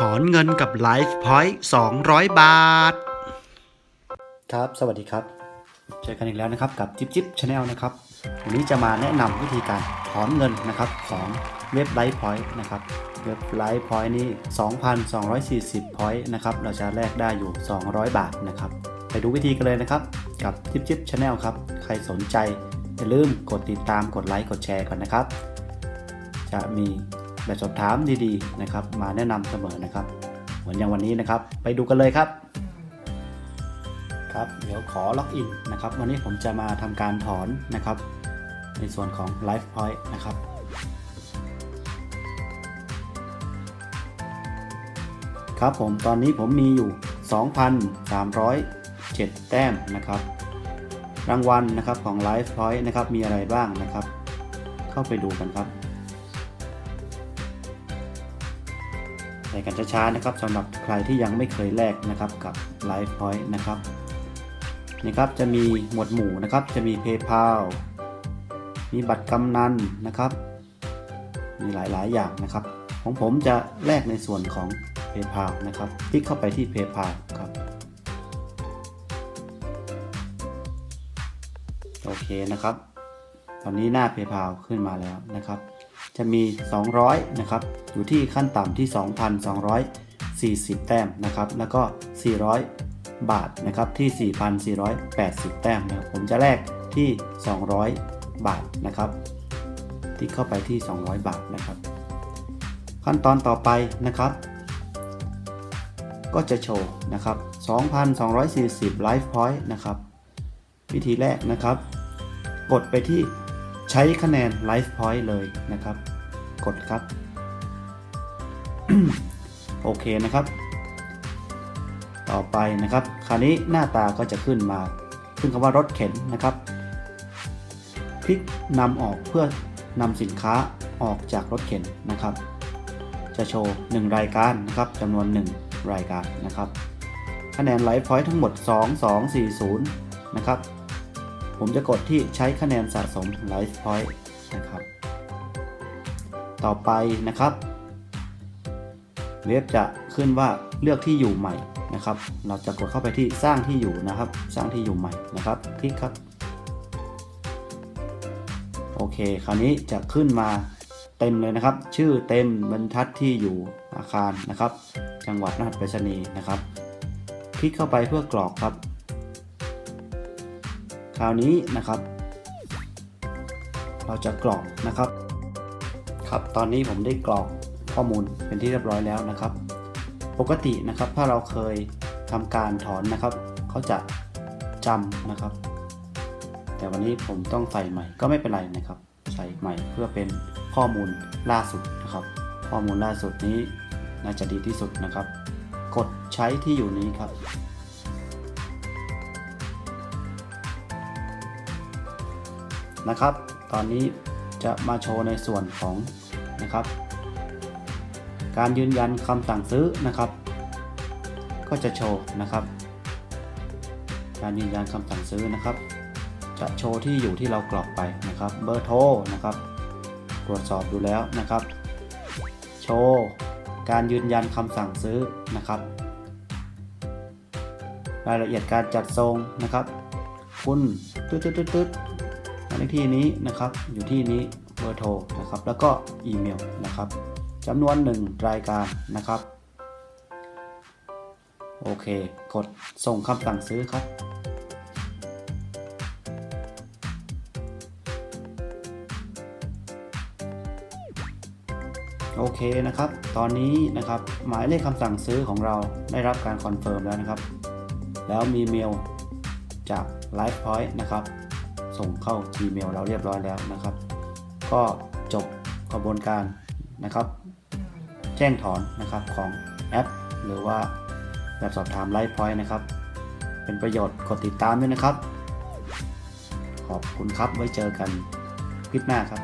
ถอนเงินกับ Life Point 200 บาท ครับ สวัสดีครับ เจอกันอีกแล้วนะครับกับจิ๊บจิ๊บชาแนลนะครับ วันนี้จะมาแนะนำวิธีการถอนเงินนะครับของเว็บ Life Point นะครับ เว็บ Life Point นี้ 2,240 Point นะครับ เราจะแลกได้อยู่ 200 บาทนะครับ ไปดูวิธีกันเลยนะครับ กับจิ๊บจิ๊บชาแนลครับ ใครสนใจอย่าลืมกดติดตามกดไลค์กดแชร์ก่อนนะครับ จะมี แบบสอบถามดีๆนะครับ มาแนะนำเสมอนะครับ เหมือนอย่างวันนี้นะครับ ไปดูกันเลยครับ ครับ เดี๋ยวขอล็อกอินนะครับ วันนี้ผมจะมาทำการถอนนะครับ ในส่วนของ Life Point นะครับครับผมตอนนี้ผมมีอยู่ 2,307 แต้มนะครับ รางวัลนะครับของ Life Point นะครับมีอะไรบ้างนะครับ เข้าไปดูกันครับ ไปกันช้าๆนะครับสำหรับใครที่ยังไม่เคยแลกนะครับกับ Life Point นะครับนี่ครับจะมีหมวดหมู่นะครับจะมี PayPal มีบัตรกำนันนะครับ มีหลายๆอย่างนะครับ ของผมจะแลกในส่วนของ PayPal นะครับคลิกเข้าไปที่ PayPal ครับโอเคนะครับ ตอนนี้หน้า PayPal ขึ้นมาแล้วนะครับ จะมี 200 นะครับ อยู่ที่ขั้นต่ำที่ 2,240 แต้มนะครับ แล้วก็ 400 บาทนะครับที่ 4,480 แต้มนะครับผมจะแลกที่ 200 บาทนะครับที่เข้าไปที่ 200 บาทนะครับ ขั้นตอนต่อไปนะครับ ก็จะโชว์นะครับ 2,240 Life Point นะครับ วิธีแรกนะครับ กดไปที่ ใช้คะแนน Life Point เลยนะครับ กดครับ โอเคนะครับ ต่อไปนะครับ คราวนี้หน้าตาก็จะขึ้นมา ขึ้นคำว่ารถเข็นนะครับ คลิกนำออกเพื่อนำสินค้าออกจากรถเข็นนะครับ จะโชว์ 1 รายการนะครับจำนวน 1 รายการนะครับ คะแนน Life Point ทั้งหมด 2240 นะครับ ผมจะกดที่ใช้คะแนนสะสม Life Point นะครับ ต่อไปนะครับ เว็บจะขึ้นว่าเลือกที่อยู่ใหม่นะครับ เราจะกดเข้าไปที่สร้างที่อยู่นะครับ สร้างที่อยู่ใหม่นะครับ คลิกครับ โอเค คราวนี้จะขึ้นมาเต็มเลยนะครับ ชื่อเต็มบรรทัดที่อยู่อาคารนะครับ จังหวัดรหัสไปรษณีย์นะครับ คลิกเข้าไปเพื่อกรอกครับ คราวนี้นะครับ เราจะกรอกนะครับ ครับ ตอนนี้ผมได้กรอกข้อมูลเป็นที่เรียบร้อยแล้วนะครับ ปกตินะครับถ้าเราเคยทำการถอนนะครับเขาจะจำนะครับ แต่วันนี้ผมต้องใส่ใหม่ก็ไม่เป็นไรนะครับ ใส่ใหม่เพื่อเป็นข้อมูลล่าสุดนะครับ ข้อมูลล่าสุดนี้น่าจะดีที่สุดนะครับ กดใช้ที่อยู่นี้ครับ นะครับ ตอนนี้จะมาโชว์ในส่วนของนะครับ การยืนยันคำสั่งซื้อนะครับ ก็จะโชว์นะครับ การยืนยันคำสั่งซื้อนะครับ จะโชว์ที่อยู่ที่เรากรอกไปนะครับ เบอร์โทรนะครับ ตรวจสอบดูแล้วนะครับ โชว์การยืนยันคำสั่งซื้อนะครับ รายละเอียดการจัดทรงนะครับ คุณตึ๊ดตึ๊ดตึ๊ดตึ๊ด เลขที่นี้นะครับอยู่ที่นี้เบอร์โทรนะครับแล้วก็อีเมลนะครับจำนวน 1 รายการนะครับโอเค กดส่งคำสั่งซื้อครับ โอเคนะครับ ตอนนี้นะครับหมายเลขคำสั่งซื้อของเราได้รับการคอนเฟิร์มแล้วนะครับ แล้วมีเมลจาก Life Point นะครับ ส่งเข้า Gmail เราเรียบร้อยแล้วนะครับ ก็จบกระบวนการนะครับ แจ้งถอนนะครับของแอป หรือว่าแบบสอบถามไลฟ์พอยต์นะครับ เป็นประโยชน์กดติดตามด้วยนะครับ ขอบคุณครับไว้เจอกันคลิปหน้าครับ